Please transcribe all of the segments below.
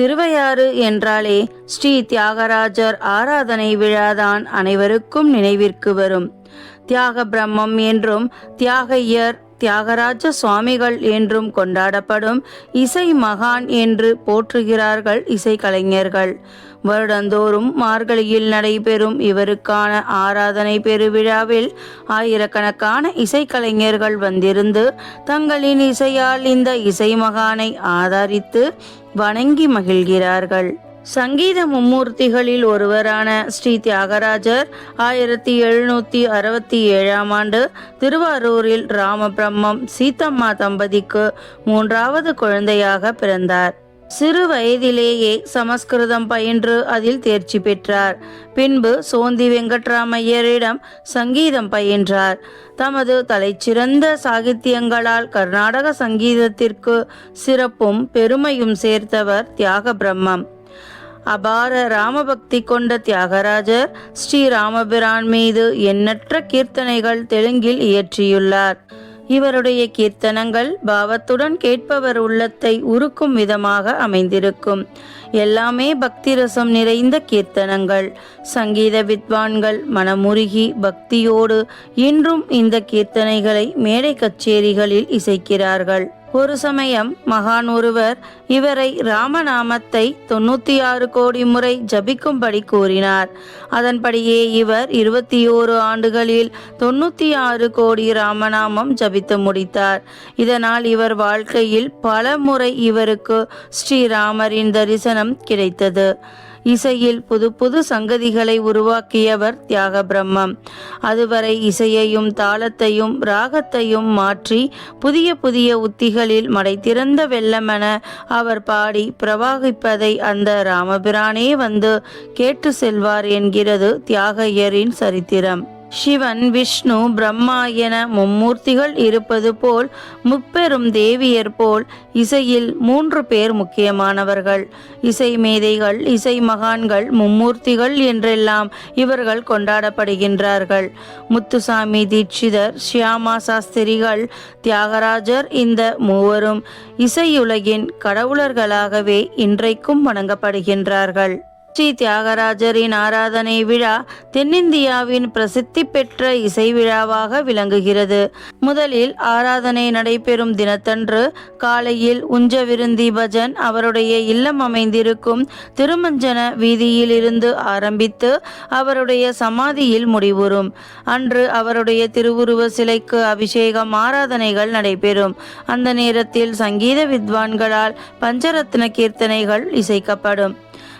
திருவையாறு என்றாலே ஸ்ரீ தியாகராஜர் ஆராதனை விழாதான் அனைவருக்கும் நினைவிற்கு வரும். தியாக பிரம்மம் என்றும் தியாகையர் தியாகராஜ சுவாமிகள் என்றும் கொண்டாடப்படும் இசை மகான் என்று போற்றுகிறார்கள் இசைக்கலைஞர்கள் வருடந்தோறும் மார்கழியில் நடைபெறும் இவருக்கான ஆராதனை பெருவிழாவில் ஆயிரக்கணக்கான இசைக்கலைஞர்கள் வந்திருந்து தங்களின் இசையால் இந்த இசை மகானை ஆதரித்து வணங்கி மகிழ்கிறார்கள். சங்கீத மும்மூர்த்திகளில் ஒருவரான ஸ்ரீ தியாகராஜர் ஆயிரத்தி எழுநூத்தி அறுபத்தி ஏழாம் ஆண்டு திருவாரூரில் ராமபிரம்மம் சீத்தம்மா தம்பதிக்கு மூன்றாவது குழந்தையாக பிறந்தார். சிறு வயதிலேயே சமஸ்கிருதம் பயின்று அதில் தேர்ச்சி பெற்றார். பின்பு சோந்தி வெங்கட்ராமையரிடம் சங்கீதம் பயின்றார். தமது தலைச்சிறந்த சாகித்யங்களால் கர்நாடக சங்கீதத்திற்கு சிறப்பும் பெருமையும் சேர்த்தவர் தியாக பிரம்மம் அபார ராமபக்தி கொண்ட தியாகராஜர் ஸ்ரீ ராமபிரான் மீது எண்ணற்ற கீர்த்தனைகள் தெலுங்கில் இயற்றியுள்ளார். இவருடைய கீர்த்தனங்கள் பாவத்துடன் கேட்பவர் உள்ளத்தை உருக்கும் விதமாக அமைந்திருக்கும். எல்லாமே பக்தி ரசம் நிறைந்த கீர்த்தனங்கள். சங்கீத வித்வான்கள் மனமுருகி பக்தியோடு இன்றும் இந்த கீர்த்தனைகளை மேடை கச்சேரிகளில் இசைக்கிறார்கள். ஒரு சமயம் மகான் ஒருவர் இவரை ராமநாமத்தை தொண்ணூத்தி ஆறு கோடி முறை ஜபிக்கும்படி கூறினார். அதன்படியே இவர் இருபத்தி ஓரு ஆண்டுகளில் தொண்ணூத்தி ஆறு கோடி ராமநாமம் ஜபித்து முடித்தார். இதனால் இவர் வாழ்க்கையில் பல முறை இவருக்கு ஸ்ரீராமரின் தரிசனம் கிடைத்தது. இசையில் புது புது சங்கதிகளை உருவாக்கியவர் தியாக பிரம்மம் அதுவரை இசையையும் தாளத்தையும் ராகத்தையும் மாற்றி புதிய புதிய உத்திகளில் மடை திறந்த வெள்ளமென அவர் பாடி பிரவாகிப்பதை அந்த ராமபிரானே வந்து கேட்டு செல்வார் என்கிறது தியாகையரின் சரித்திரம். சிவன் விஷ்ணு பிரம்மா என மும்மூர்த்திகள் இருப்பது போல் முப்பெரும் தேவியர் போல் இசையில் மூன்று பேர் முக்கியமானவர்கள். இசை மேதைகள் இசை மகான்கள் மும்மூர்த்திகள் என்றெல்லாம் இவர்கள் கொண்டாடப்படுகின்றார்கள். முத்துசாமி தீட்சிதர் ஷியாமா சாஸ்திரிகள் தியாகராஜர் இந்த மூவரும் இசையுலகின் கடவுளர்களாகவே இன்றைக்கும் வணங்கப்படுகின்றார்கள். ஸ்ரீ தியாகராஜரின் ஆராதனை விழா தென்னிந்தியாவின் பிரசித்தி பெற்ற இசை விழாவாக விளங்குகிறது. முதலில் ஆராதனை நடைபெறும் தினத்தன்று காலையில் உஞ்ச விருந்தி பஜன் அவருடைய இல்லம் அமைந்திருக்கும் திருமஞ்சன வீதியில் இருந்து ஆரம்பித்து அவருடைய சமாதியில் முடிவுறும். அன்று அவருடைய திருவுருவ சிலைக்கு அபிஷேகம் ஆராதனைகள் நடைபெறும். அந்த நேரத்தில் சங்கீத வித்வான்களால் பஞ்சரத்ன கீர்த்தனைகள் இசைக்கப்படும்.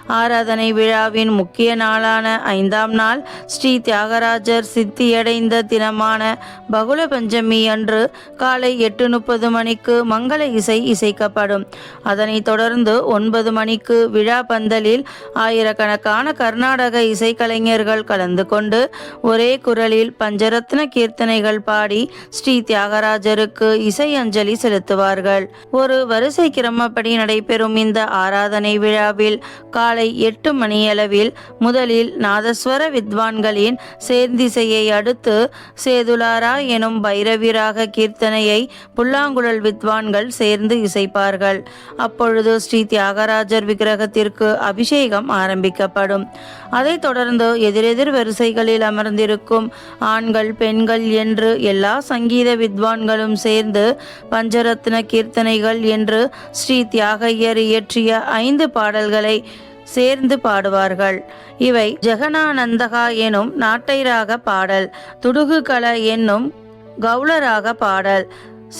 ஆராதனை விழாவின் முக்கிய நாளான ஐந்தாம் நாள் ஸ்ரீ தியாகராஜர் சித்தியடைந்த தினமான பகுல பஞ்சமி அன்று காலை எட்டு முப்பது மணிக்கு மங்கள இசை இசைக்கப்படும். அதனைத் தொடர்ந்து ஒன்பது மணிக்கு விழா பந்தலில் ஆயிரக்கணக்கான கர்நாடக இசைக்கலைஞர்கள் கலந்து கொண்டு ஒரே குரலில் பஞ்சரத்ன கீர்த்தனைகள் பாடி ஸ்ரீ தியாகராஜருக்கு இசை அஞ்சலி செலுத்துவார்கள். ஒரு வரிசை கிரமப்படி நடைபெறும் இந்த ஆராதனை விழாவில் காலை எட்டு மணியளவில் முதலில் நாதஸ்வர வித்வான்களின் சேர்ந்திசையை அடுத்து சேதுலாரா எனும் பைரவிராக கீர்த்தனையை புல்லாங்குழல் வித்வான்கள் சேர்ந்து இசைப்பார்கள். அப்பொழுது ஸ்ரீ தியாகராஜர் விக்கிரகத்திற்கு அபிஷேகம் ஆரம்பிக்கப்படும். அதைத் தொடர்ந்து எதிரெதிர் வரிசைகளில் அமர்ந்திருக்கும் ஆண்கள் பெண்கள் என்று எல்லா சங்கீத வித்வான்களும் சேர்ந்து பஞ்சரத்ன கீர்த்தனைகள் என்று ஸ்ரீ தியாகையர் இயற்றிய ஐந்து பாடல்களை சேர்ந்து பாடுவார்கள். இவை ஜெகனானந்தகா எனும் நாட்டைராக பாடல் துடுகுகல என்னும் கவுளராக பாடல்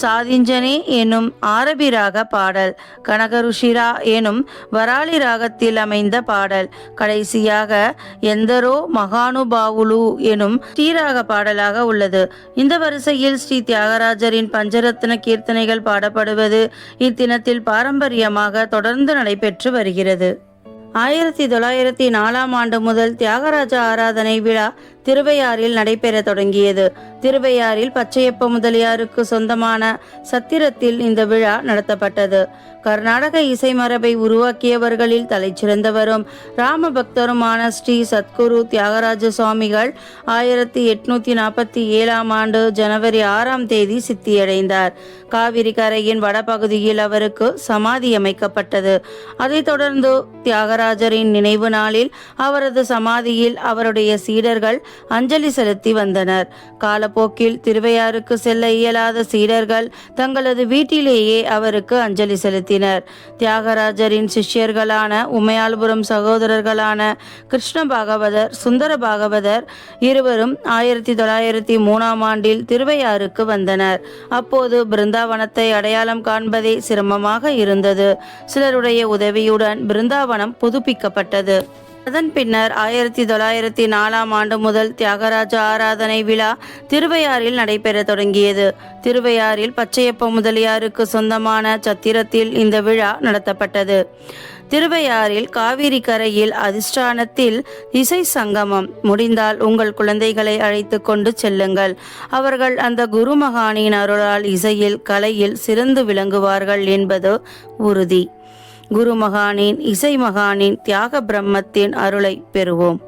சாதிஞ்சனே எனும் ஆரபிராக பாடல் கனகருஷிரா எனும் வராளி ராகத்தில் அமைந்த பாடல் கடைசியாக எந்தரோ மகானுபாவுலு எனும் ஸ்ரீராக பாடலாக உள்ளது. இந்த வரிசையில் ஸ்ரீ தியாகராஜரின் பஞ்சரத்ன கீர்த்தனைகள் பாடப்படுவது இத்தினத்தில் பாரம்பரியமாக தொடர்ந்து நடைபெற்று வருகிறது. ஆயிரத்தி தொள்ளாயிரத்தி நாலாம் ஆண்டு முதல் தியாகராஜ ஆராதனை விழா திருவையாறில் நடைபெற தொடங்கியது. திருவையாறில் பச்சையப்ப முதலியாருக்கு சொந்தமான சத்திரத்தில் இந்த விழா நடத்தப்பட்டது. கர்நாடக இசை மரபை உருவாக்கியவர்களில் தலைச்சிறந்தவரும் ராமபக்தருமான ஸ்ரீ சத்குரு தியாகராஜ சுவாமிகள் ஆயிரத்தி எட்நூத்தி நாற்பத்தி ஏழாம் ஆண்டு ஜனவரி ஆறாம் தேதி சித்தியடைந்தார். காவிரி கரையின் வடபகுதியில் அவருக்கு சமாதி அமைக்கப்பட்டது. அதைத் தொடர்ந்து தியாகராஜரின் நினைவு நாளில் அவரது சமாதியில் அவருடைய சீடர்கள் அஞ்சலி செலுத்தி வந்தனர். காலப்போக்கில் திருவையாறுக்கு செல்ல இயலாத சீடர்கள் தங்களது வீட்டிலேயே அவருக்கு அஞ்சலி செலுத்தினர். தியாகராஜரின் சிஷ்யர்களான உமையாள்புரம் சகோதரர்களான கிருஷ்ண பாகவதர் சுந்தர பாகவதர் இருவரும் ஆயிரத்தி தொள்ளாயிரத்தி மூணாம் ஆண்டில் திருவையாறுக்கு வந்தனர். அப்போது பிருந்தாவனத்தை அடையாளம் காண்பதே சிரமமாக இருந்தது. சிலருடைய உதவியுடன் பிருந்தாவனம் புதுப்பிக்கப்பட்டது. அதன் பின்னர் ஆயிரத்தி தொள்ளாயிரத்தி நாலாம் ஆண்டு முதல் தியாகராஜ ஆராதனை விழா திருவையாறில் நடைபெற தொடங்கியது. திருவையாறில் பச்சையப்ப முதலியாருக்கு சொந்தமான சத்திரத்தில் இந்த விழா நடத்தப்பட்டது. திருவையாறில் காவிரி கரையில் அதிஷ்டானத்தில் இசை சங்கமம் முடிந்தால் உங்கள் குழந்தைகளை அழைத்து கொண்டு செல்லுங்கள். அவர்கள் அந்த குருமகானின் அருளால் இசையில் கலையில் சிறந்து விளங்குவார்கள் என்பது உறுதி. குருமகானின் இசை மகானின் தியாக பிரம்மத்தின் அருளை பெறுவோம்.